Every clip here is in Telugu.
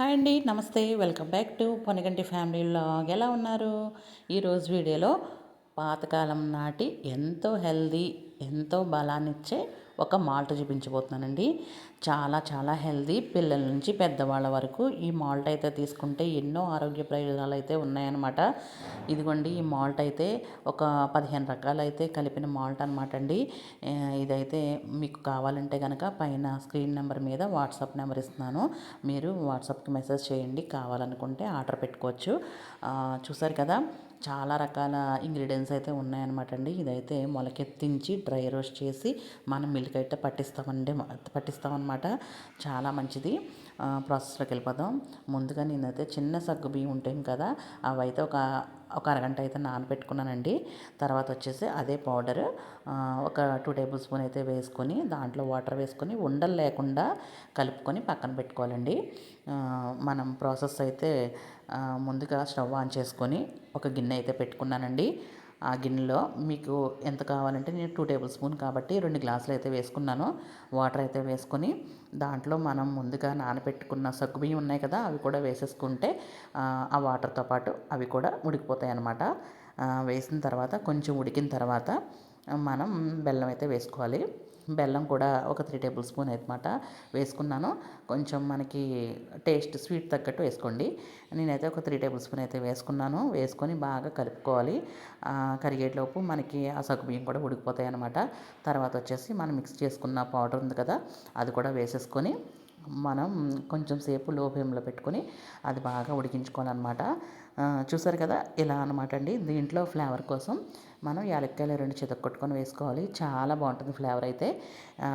హాయ్ అండి నమస్తే welcome back to Ponaganti family vlog ఎలా ఉన్నారు? ఈరోజు వీడియోలో పాతకాలం నాటి ఎంతో హెల్దీ ఎంతో బలాన్నిచ్చే ఒక మాల్ట్ చూపించబోతున్నానండి. చాలా చాలా హెల్దీ. పిల్లల నుంచి పెద్దవాళ్ళ వరకు ఈ మాల్ట్ అయితే తీసుకుంటే ఎన్నో ఆరోగ్య ప్రయోజనాలు అయితే ఉన్నాయన్నమాట. ఇదిగోండి ఈ మాల్ట్ అయితే ఒక పదిహేను రకాలు అయితే కలిపిన మాల్ట్ అనమాట అండి ఇదైతే మీకు కావాలంటే కనుక పైన స్క్రీన్ నెంబర్ మీద వాట్సాప్ నెంబర్ ఇస్తున్నాను. మీరు వాట్సాప్కి మెసేజ్ చేయండి. కావాలనుకుంటే ఆర్డర్ పెట్టుకోవచ్చు. చూసారు కదా? చాలా రకాల ఇంగ్రీడియంట్స్ అయితే ఉన్నాయన్నమాట అండి ఇదైతే మొలకెత్తించి డ్రై రోస్ట్ చేసి మనం మిల్క్ అయితే పట్టిస్తామండి పట్టిస్తామన్నమాట. చాలా మంచిది. ప్రాసెస్లోకి వెళ్ళిపోదాం. ముందుగా నేనైతే చిన్న సగ్గు బియ్యం ఉంటాయి కదా అవి అయితే ఒక ఒక అరగంట అయితే నానబెట్టుకున్నానండి. తర్వాత వచ్చేసి అదే పౌడర్ ఒక టూ టేబుల్ స్పూన్ అయితే వేసుకొని దాంట్లో వాటర్ వేసుకొని ఉండలు లేకుండా కలుపుకొని పక్కన పెట్టుకోవాలండి. మనం ప్రాసెస్ అయితే ముందుగా స్టవ్ ఆన్ చేసుకొని ఒక గిన్నె అయితే పెట్టుకున్నానండి. ఆ గిన్నెలో మీకు ఎంత కావాలంటే నేను టూ టేబుల్ స్పూన్ కాబట్టి రెండు గ్లాసులు అయితే వేసుకున్నాను. వాటర్ అయితే వేసుకొని దాంట్లో మనం ముందుగా నానబెట్టుకున్న సగ్గుబియ్యం ఉన్నాయి కదా అవి కూడా వేసేసుకుంటే ఆ వాటర్తో పాటు అవి కూడా ఉడికిపోతాయి అన్నమాట వేసిన తర్వాత కొంచెం ఉడికిన తర్వాత మనం బెల్లం అయితే వేసుకోవాలి. బెల్లం కూడా ఒక త్రీ టేబుల్ స్పూన్ అనమాట వేసుకున్నాను. కొంచెం మనకి టేస్ట్ స్వీట్ తగ్గట్టు వేసుకోండి. నేనైతే ఒక త్రీ టేబుల్ స్పూన్ అయితే వేసుకున్నాను. వేసుకొని బాగా కలుపుకోవాలి. కరిగేట్లోపు మనకి ఆ బియ్యం కూడా ఉడికిపోతాయి అనమాట తర్వాత వచ్చేసి మనం మిక్స్ చేసుకున్న పౌడర్ ఉంది కదా అది కూడా వేసేసుకొని మనం కొంచెం సేపు లో ఫ్లేమ్లో పెట్టుకొని అది బాగా ఉడికించుకోవాలన్నమాట. చూసారు కదా? ఇలా అనమాట అండి. దీంట్లో ఫ్లేవర్ కోసం మనం యాలక్కాయలు రెండు కొట్టుకొని వేసుకోవాలి. చాలా బాగుంటుంది ఫ్లేవర్ అయితే.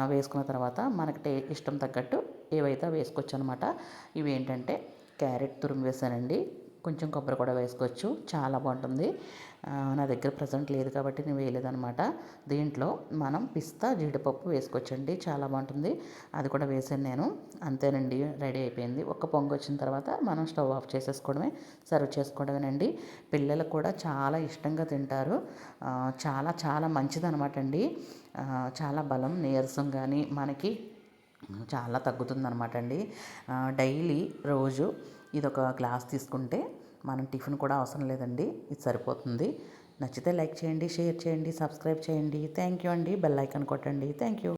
వేసుకున్న తర్వాత మనకి టే ఇష్టం తగ్గట్టు ఏవైతే వేసుకోవచ్చు అనమాట ఇవి ఏంటంటే క్యారెట్ తురుము వేసానండి. కొంచెం కొబ్బరి కూడా వేసుకోవచ్చు. చాలా బాగుంటుంది. నా దగ్గర ప్రజెంట్ లేదు కాబట్టి నేను వేయలేదనమాట దీంట్లో మనం పిస్తా జీడిపప్పు వేసుకోవచ్చండి. చాలా బాగుంటుంది. అది కూడా వేసాను నేను. అంతేనండి రెడీ అయిపోయింది. ఒక పొంగు వచ్చిన తర్వాత మనం స్టవ్ ఆఫ్ చేసేసుకోవడమే సర్వ్ చేసుకోవడమేనండి. పిల్లలు కూడా చాలా ఇష్టంగా తింటారు. చాలా చాలా మంచిది అనమాట అండి చాలా బలం నీరసం కానీ మనకి చాలా తగ్గుతుందనమాట అండి డైలీ రోజు ఇది ఒక గ్లాస్ తీసుకుంటే మనం టిఫిన్ కూడా అవసరం లేదండి. ఇది సరిపోతుంది. నచ్చితే లైక్ చేయండి షేర్ చేయండి సబ్స్క్రైబ్ చేయండి. థ్యాంక్ యూ అండి. బెల్ ఐకాన్ కొట్టండి. Thank you